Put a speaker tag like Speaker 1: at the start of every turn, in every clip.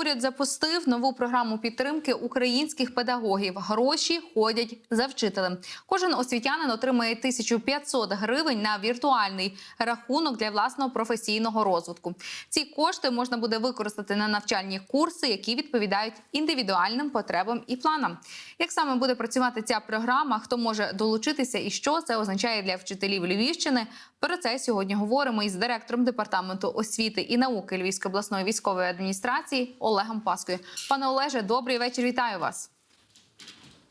Speaker 1: Уряд запустив нову програму підтримки українських педагогів. Гроші ходять за вчителем. Кожен освітянин отримає 1500 гривень на віртуальний рахунок для власного професійного розвитку. Ці кошти можна буде використати на навчальні курси, які відповідають індивідуальним потребам і планам. Як саме буде працювати ця програма? Хто може долучитися і що це означає для вчителів Львівщини? Про це сьогодні говоримо із директором департаменту освіти і науки Львівської обласної військової адміністрації Олегом Паскою. Пане Олеже, добрий вечір. Вітаю вас.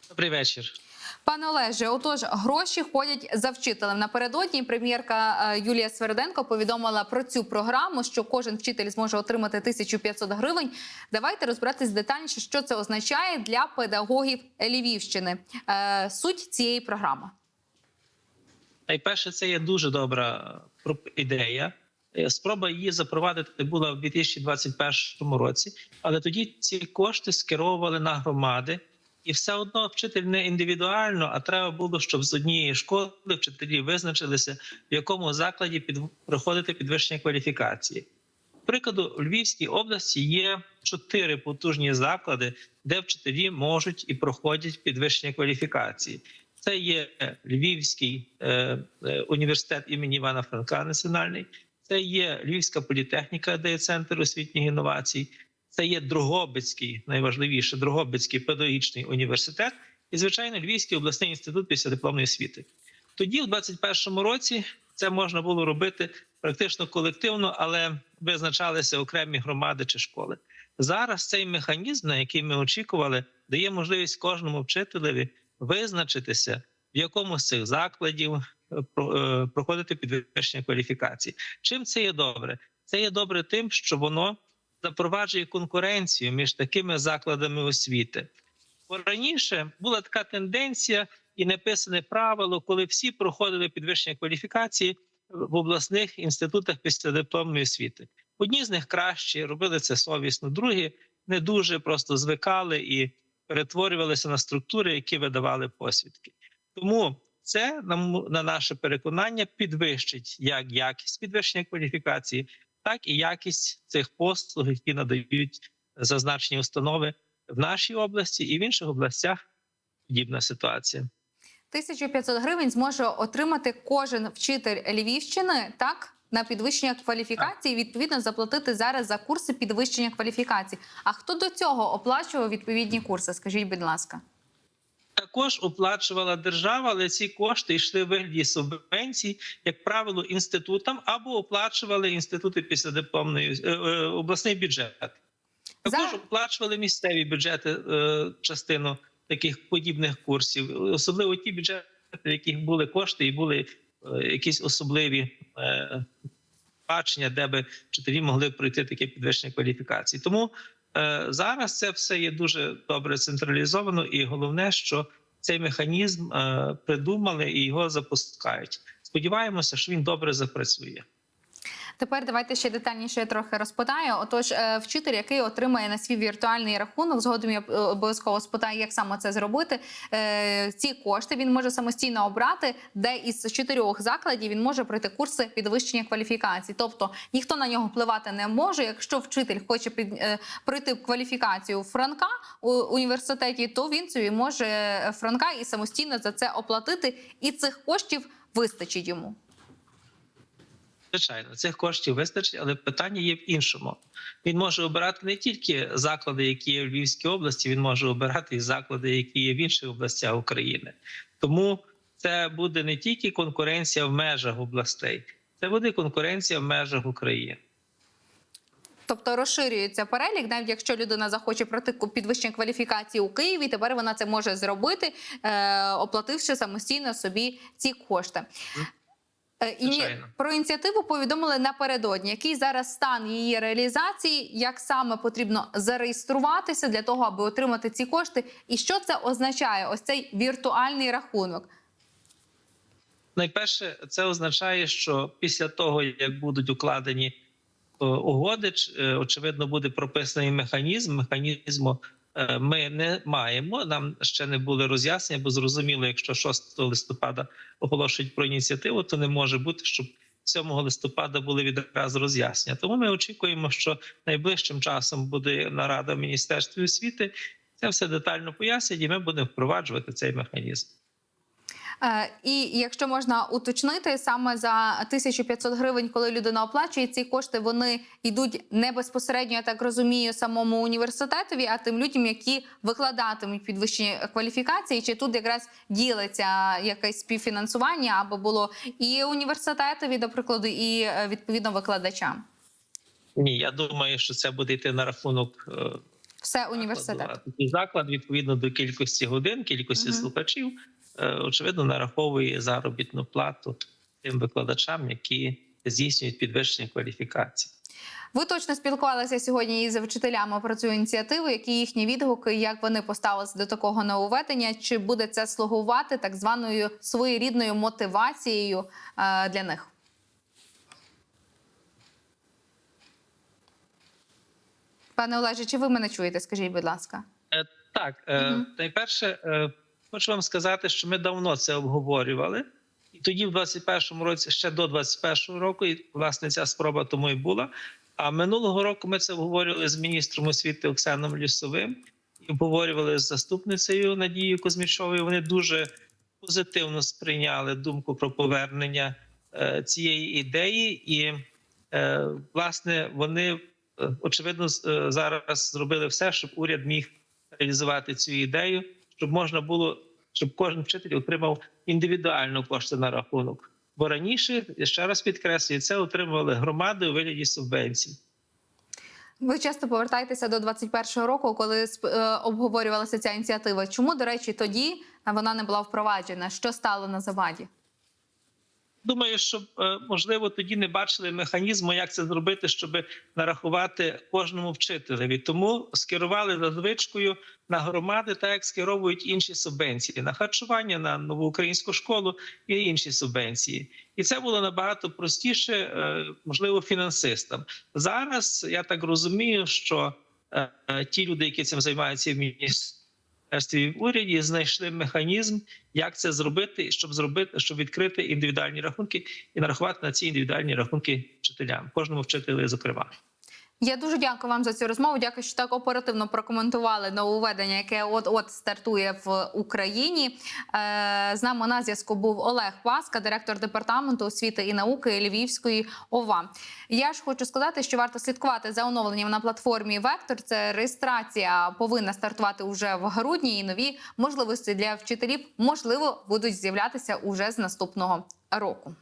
Speaker 2: Добрий вечір.
Speaker 1: Пане Олеже, отож, гроші ходять за вчителем. Напередодні прем'єрка е, Юлія Сверденко повідомила про цю програму, що кожен вчитель зможе отримати 1500 гривень. Давайте розбиратись детальніше, що це означає для педагогів Львівщини. Е, Суть цієї програми.
Speaker 2: Найперше, це є дуже добра е, ідея. Е, Спроба її запровадити була в 2021 році, але тоді ці кошти скеровували на громади, і все одно вчитель не індивідуально, а треба було, щоб з однієї школи вчителі визначилися, в якому закладі під проходити підвищення кваліфікації. Прикладу, у Львівській області є чотири потужні заклади, де вчителі можуть і проходять підвищення кваліфікації. Це є Львівський е, е, університет імені Івана Франка Національний, це є Львівська політехніка, де є центр освітніх інновацій, це є Дрогобицький, найважливіше Дрогобицький педагогічний університет і, звичайно, Львівський обласний інститут післядипломної освіти. Тоді, у 2021 році, це можна було робити практично колективно, але визначалися окремі громади чи школи. Зараз цей механізм, на який ми очікували, дає можливість кожному вчителеві визначитися, в якому з цих закладів проходити підвищення кваліфікації. Чим це є добре? Це є добре тим, що воно запроваджує конкуренцію між такими закладами освіти. Раніше була така тенденція і неписане правило, коли всі проходили підвищення кваліфікації в обласних інститутах післядипломної освіти. Одні з них краще робили це совісно, другі не дуже просто звикали і перетворювалися на структури, які видавали посвідки. Тому це на, на наше переконання підвищить як якість підвищення кваліфікації, так і якість цих послуг, які надають зазначені установи в нашій області і в інших областях. Подібна ситуація.
Speaker 1: 1500 гривень зможе отримати кожен вчитель Львівщини, так? На підвищення кваліфікації, відповідно, заплатити зараз за курси підвищення кваліфікації. А хто до цього оплачував відповідні курси? Скажіть, будь ласка.
Speaker 2: Також оплачувала держава, але ці кошти йшли в вигляді субвенцій, як правило, інститутам або оплачували інститути післядипломної е, е, обласний бюджет. Також
Speaker 1: За-
Speaker 2: оплачували місцеві бюджети е, частину таких подібних курсів, особливо ті бюджети, в яких були кошти і були якісь особливі бачення, де би вчителі могли пройти таке підвищення кваліфікації. Тому зараз це все є дуже добре централізовано, і головне, що цей механізм е, придумали і його запускають. Сподіваємося, що він добре запрацює.
Speaker 1: Тепер давайте ще детальніше трохи розпитаю. Отож, е, вчитель, який отримає на свій віртуальний рахунок, згодом я е, обов'язково спитаю, як саме це зробити. е, Ці кошти він може самостійно обрати, де із чотирьох закладів він може пройти курси підвищення кваліфікації. Тобто ніхто на нього впливати не може. Якщо вчитель хоче під, пройти кваліфікацію Франка у університеті, то він собі може Франка і самостійно за це оплатити, і цих коштів вистачить йому.
Speaker 2: Звичайно, цих коштів вистачить, але питання є в іншому. Він може обирати не тільки заклади, які є в Львівській області, він може обирати і заклади, які є в інших областях України. Тому це буде не тільки конкуренція в межах областей, це буде конкуренція в межах України.
Speaker 1: Тобто розширюється перелік, навіть якщо людина захоче пройти підвищення кваліфікації у Києві, тепер вона це може зробити, е, оплативши самостійно собі ці кошти. Е, І про ініціативу повідомили напередодні. Який зараз стан її реалізації, як саме потрібно зареєструватися для того, аби отримати ці кошти, і що це означає? Ось цей віртуальний рахунок.
Speaker 2: Найперше, це означає, що після того, як будуть укладені е, угоди, е, очевидно, буде прописаний механізм. Механізму ми не маємо. Нам ще не були роз'яснення, бо зрозуміло, якщо 6 листопада оголошують про ініціативу, то не може бути, щоб 7 листопада були відразу роз'яснення. Тому ми очікуємо, що найближчим часом буде нарада в міністерстві освіти. Це все детально пояснять, і ми будемо впроваджувати цей механізм.
Speaker 1: Е, І якщо можна уточнити, саме за 1500 гривень, коли людина оплачує ці кошти, вони йдуть не безпосередньо, я так розумію, самому університетові, а тим людям, які викладатимуть підвищені кваліфікації, чи тут якраз ділиться якесь співфінансування, аби було і університетові, до прикладу, і е, відповідно викладачам.
Speaker 2: Ні, я думаю, що це буде йти на рахунок е,
Speaker 1: Все університет.
Speaker 2: Заклад відповідно до кількості годин, кількості
Speaker 1: Мгм.
Speaker 2: слухачів, очевидно, нараховує заробітну плату тим викладачам, які здійснюють підвищення кваліфікації.
Speaker 1: Ви точно спілкувалися сьогодні із вчителями про цю ініціативу. Які їхні відгуки, як вони поставилися до такого нововведення? Чи буде це слугувати так званою своєрідною мотивацією е, для них? Пане Олеже, чи ви мене чуєте? Скажіть, будь ласка.
Speaker 2: Е, Так, е, найперше, е, хочу вам сказати, що ми давно це обговорювали, і тоді, в 21-му році, ще до 21-го року, і власне ця спроба тому і була. А минулого року ми це обговорювали з міністром освіти Оксаном Лісовим і обговорювали з заступницею Надією Кузьмічовою. Вони дуже позитивно сприйняли думку про повернення е, цієї ідеї, і е, власне вони е, очевидно зараз зробили все, щоб уряд міг реалізувати цю ідею, щоб можна було, щоб кожен вчитель отримав індивідуально кошти на рахунок. Бо раніше, я ще раз підкреслюю, це отримували громади у вигляді субвенцій.
Speaker 1: Ви часто повертаєтеся до 21-го року, коли е, обговорювалася ця ініціатива. Чому, до речі, тоді вона не була впроваджена? Що стало на заваді?
Speaker 2: Думаю, що е, можливо тоді не бачили механізму, як це зробити, щоб нарахувати кожному вчителеві. Тому скерували за звичкою на громади, так як скеровують інші субвенції на харчування, на нову українську школу і інші субвенції. І це було набагато простіше, е, можливо, фінансистам. Зараз я так розумію, що е, ті люди, які цим займаються в міністерстві і в уряді, знайшли механізм, як це зробити, щоб зробити, щоб відкрити індивідуальні рахунки і нарахувати на ці індивідуальні рахунки вчителям, кожному вчителю, зокрема.
Speaker 1: Я дуже дякую вам за цю розмову. Дякую, що так оперативно прокоментували нововведення, яке от от стартує в Україні. Е, з нами на зв'язку був Олег Паска, директор департаменту освіти і науки Львівської ОВА. Я ж хочу сказати, що варто слідкувати за оновленням на платформі Вектор. Це реєстрація повинна стартувати уже в грудні. І нові можливості для вчителів можливо будуть з'являтися уже з наступного року.